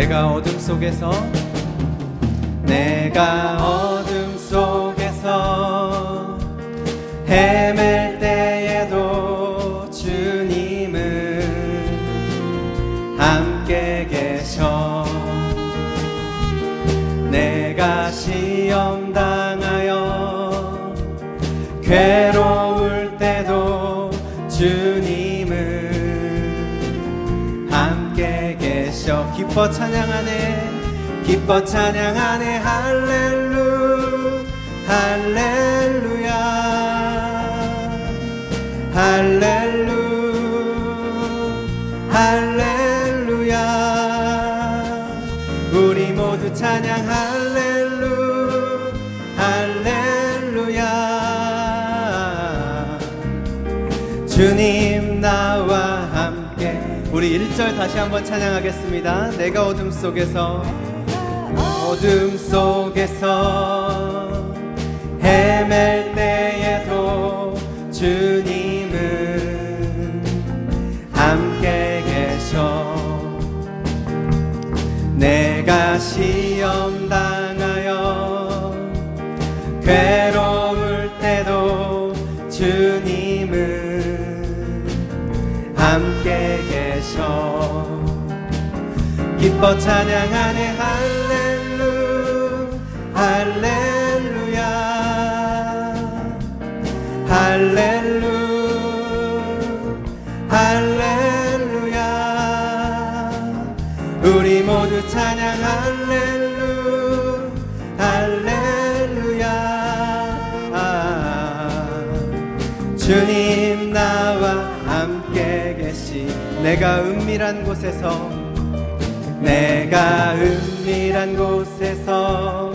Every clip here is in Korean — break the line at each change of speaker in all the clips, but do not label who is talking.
내가 어둠 속에서 내가 어둠 속에서 헤맬 때에도 주님은 함께 계셔. 내가 시험 당하여 괴 기뻐 찬양하네. 기뻐 찬양하네. 할렐루 할렐루야. 할렐루 할렐루야. 우리 모두 찬양. 할렐루 할렐루야. 주님 우리 1절 다시 한번 찬양하겠습니다. 내가 어둠 속에서 어둠 속에서 헤맬 때에도 주님은 함께 계셔. 내가 시험 당하여 괴로울 때도 주님은 함께 계셔 기뻐 찬양하네. 할렐루 할렐루 주님 나와 함께 계시. 내가 은밀한 곳에서 내가 은밀한 곳에서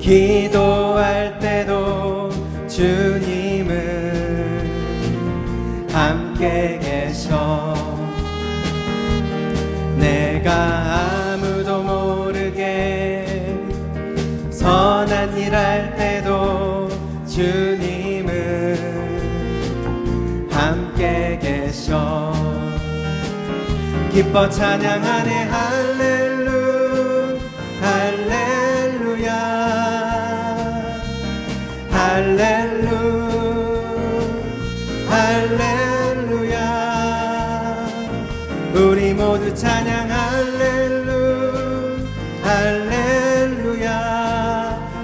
기도할 때도 주님은 함께 계셔. 내가 아무도 모르게 선 함께 계셔. 기뻐 찬양하네 할렐루 할렐루야. 할렐루 할렐루야. 우리 모두 찬양 할렐루 할렐루야.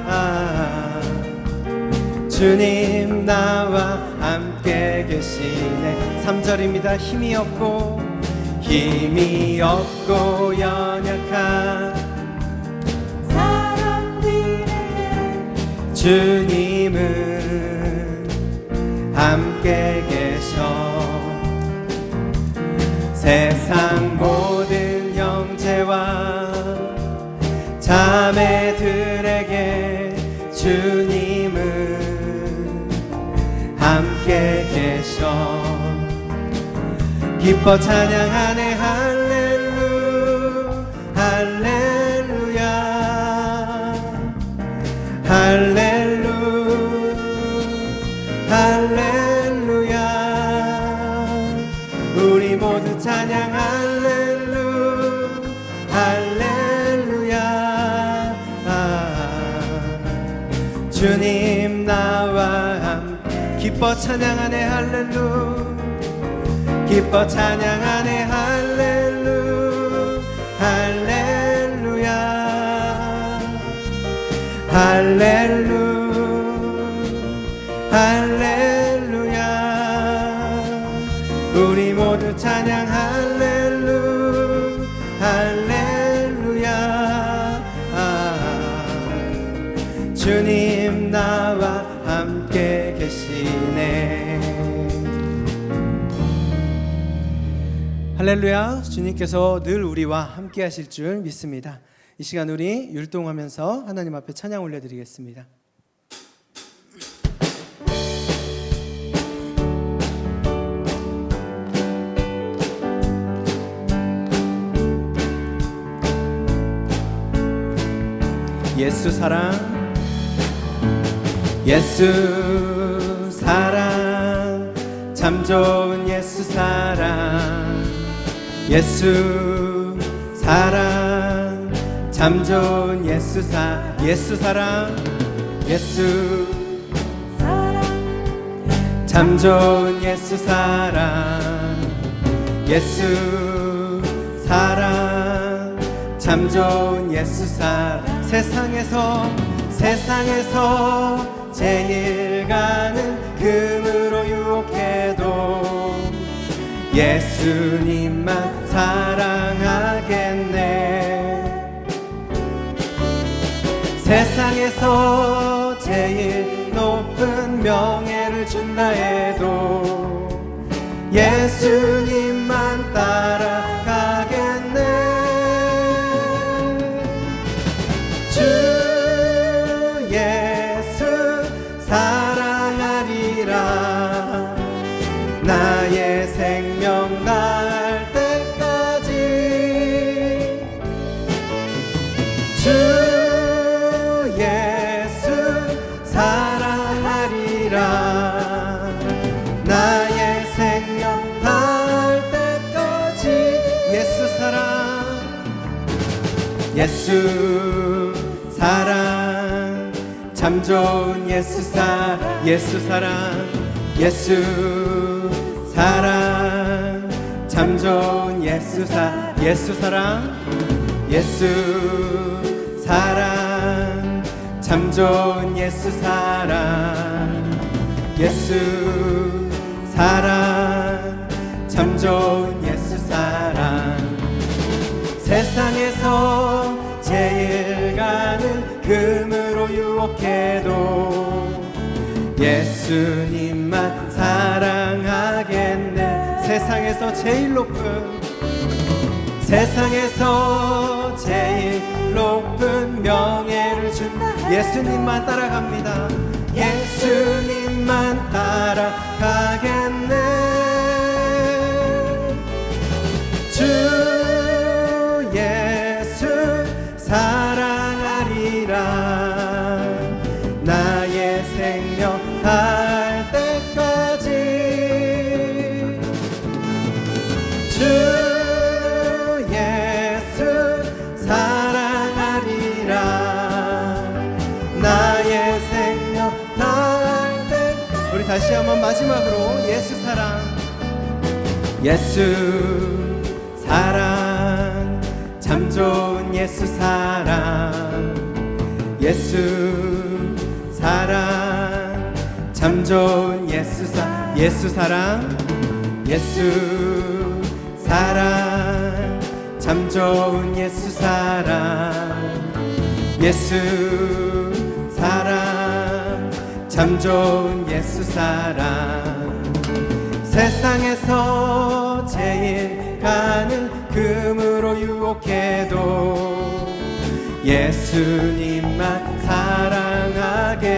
아, 주님 계시네. 3절입니다. 힘이 없고 힘이 없고 연약한
사람들에게
주님은 함께 계셔. 세상 모든 형제와 자매들에게 주님은 함께 계셔 기뻐 찬양하네. 할렐루 할렐루야. 할렐루 할렐루야. 우리 모두 찬양. 할렐루 할렐루야. 아, 주님 나와 함께 기뻐 찬양하네. 할렐루 기뻐 찬양하네. 할렐루 할렐루야. 할렐루. 할렐루야 할렐루야. 주님께서 늘 우리와 함께 하실 줄 믿습니다. 이 시간 우리 율동하면서 하나님 앞에 찬양 올려드리겠습니다. 예수 사랑. 예수 사랑. 참 좋은 예수 사랑 예수 사랑 참 좋은 예수 사 예수 사랑 예수
사랑.
참 좋은 예수 사랑 예수 사랑. 참 좋은 예수 사랑. 세상에서 세상에서 제일 가는 금으로 유혹해도 예수님만 사랑하겠네. 세상에서 제일 높은 명예를 준다 해도 예수님 주 예수 사랑하리라. 나의 생명 다할 때까지 예수 사랑. 예수 사랑. 참 좋은 예수 사 예수 사랑. 예수 사랑. 참 좋은 예수 사 예수 사랑. 예수 사랑 참 좋은 예수 사랑 예수 사랑 참 좋은 예수 사랑. 세상에서 제일 가는 금으로 유혹해도 예수님만 사랑하겠네. 세상에서 제일 높은 세상에서 제일 높은 명예를 준 예수님만 따라갑니다. 예수님만 따라가겠네 우리 다시 한번 마지막으로 예수 사랑. 예수 사랑. 참 좋은 예수 사랑. 예수 사랑. 참 좋은 예수 사 예수 사랑. 예수 사랑. 참 좋은 예수 사랑. 예수 사랑 참 좋은 예수 사랑. 세상에서 제일 가는 금으로 유혹해도 예수님만 사랑하겠네.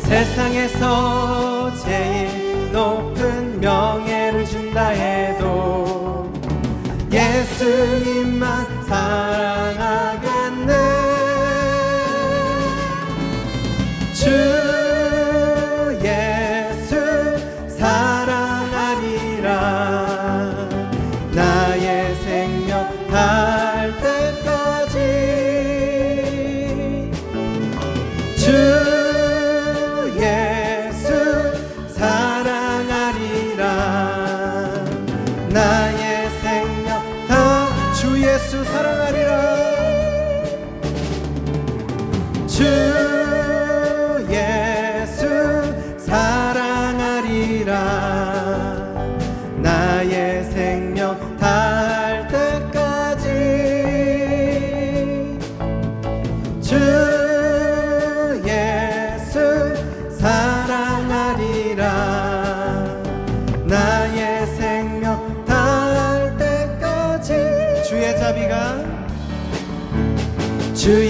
세상에서 제일 높은 명예를 준다 해도 예수님만 사랑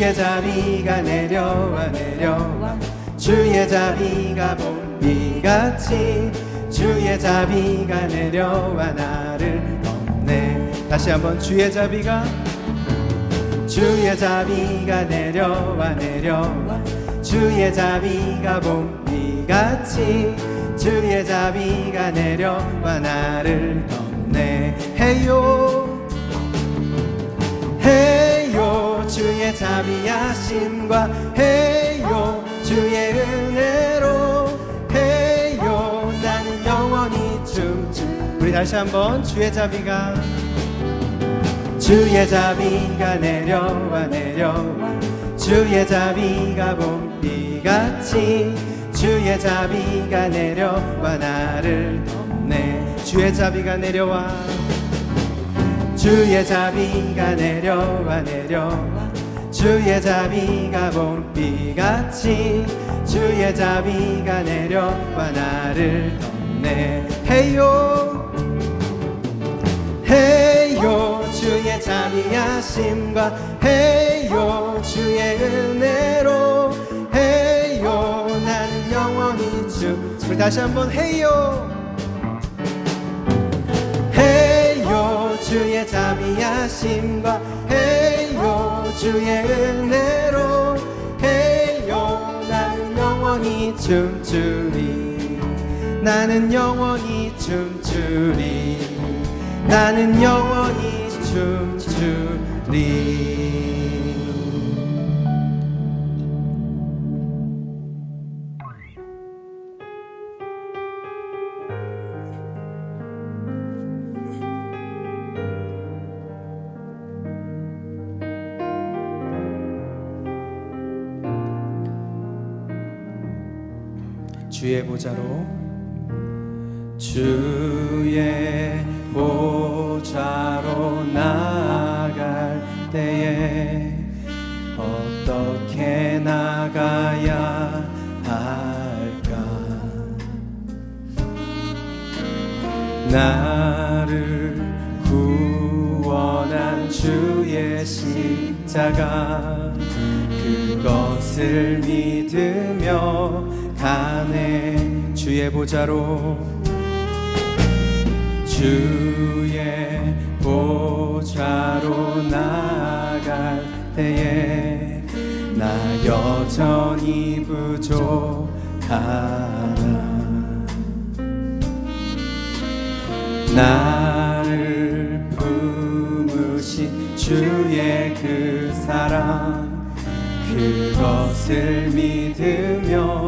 주의 자비가 내려와 내려와. 주의 자비가 봄비같이 주의 자비가 내려와 나를 덮네. 다시 한번 주의 자비가 주의 자비가 내려와 내려와. 주의 자비가 봄비같이 주의 자비가 내려와 나를 덮네. 해요. 해요 주의 자비하심과 해요. 주의 은혜로 해요. 나는 영원히 춤추. 우리 다시 한번 주의 자비가 주의 자비가 내려와 내려와. 주의 자비가 봄비같이 주의 자비가 내려와 나를 덮네. 주의 자비가 내려와 주의 자비가 내려와 내려와 주의 자비가 봄비같이 주의 자비가 내려와 나를 덮네. 해요. 해요. 주의 자비하심과 해요. 주의 은혜로. 해요. 나는 영원히 주. 우리 다시 한번 해요 주의 자비하심과 해요. 주의 은혜로 해요. 나는 영원히 춤추리. 나는 영원히 춤추리. 나는 영원히 춤추리 주의 보좌로. 주의 보좌로 나갈 때에 어떻게 나가야 할까? 나를 구원한 주의 십자가 그것을 믿 보좌로 주의 보좌로 나갈 때에 나 여전히 부족하나 나를 품으신 주의 그 사랑 그것을 믿으며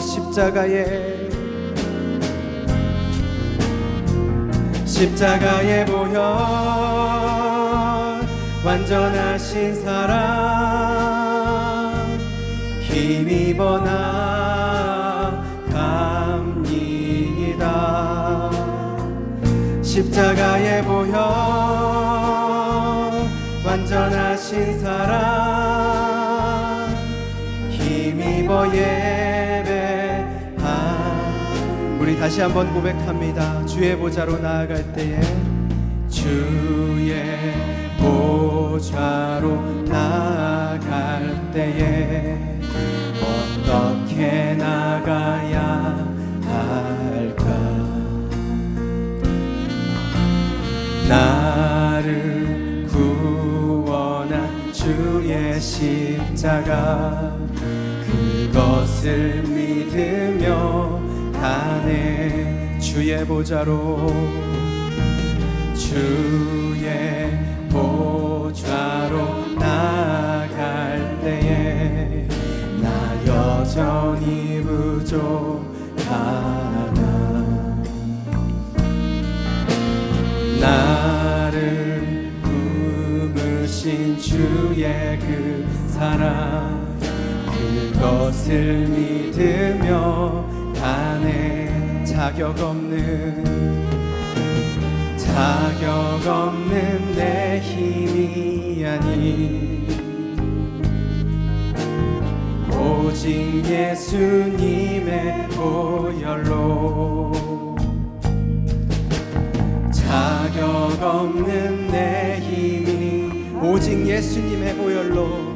십자가에 십자가의 보혈 완전하신 사랑 힘입어 나갑니다. 십자가의 보혈 완전하신 사랑 예배한 우리 다시 한번 고백합니다. 주의 보좌로 나아갈 때에 주의 보좌로 나아갈 때에 어떻게 나가야 할까? 나를 구원한 주의 십자가 그것을 믿으며 가네 주의 보좌로 주의 보좌로 나갈 때에 나 여전히 부족하나. 나를 품으신 주의 그 사랑 그것을 믿으며 가네 자격 없는 자격 없는 내 힘이 아닌 오직 예수님의 보혈로 적 없는 내 힘이 오직 예수님의 보혈로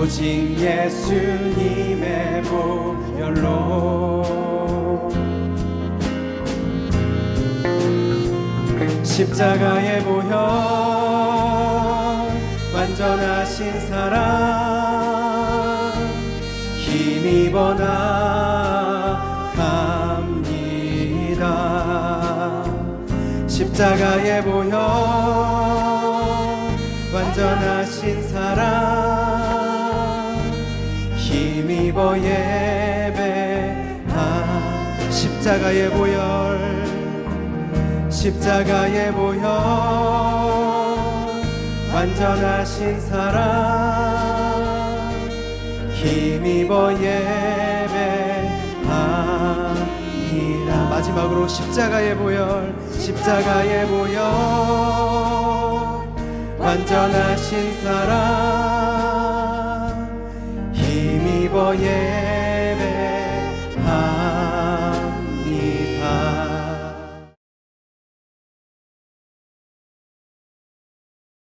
오직 예수님의 보혈로. 십자가의 보혈 완전하신 사랑 힘입어 나갑니다. 십자가의 보혈 십자가의 보혈 십자가의 보혈 완전하신 사랑 힘입어 예배하니라. 마지막으로 십자가의 보혈 십자가의 보혈 완전하신 사랑 힘입어 예배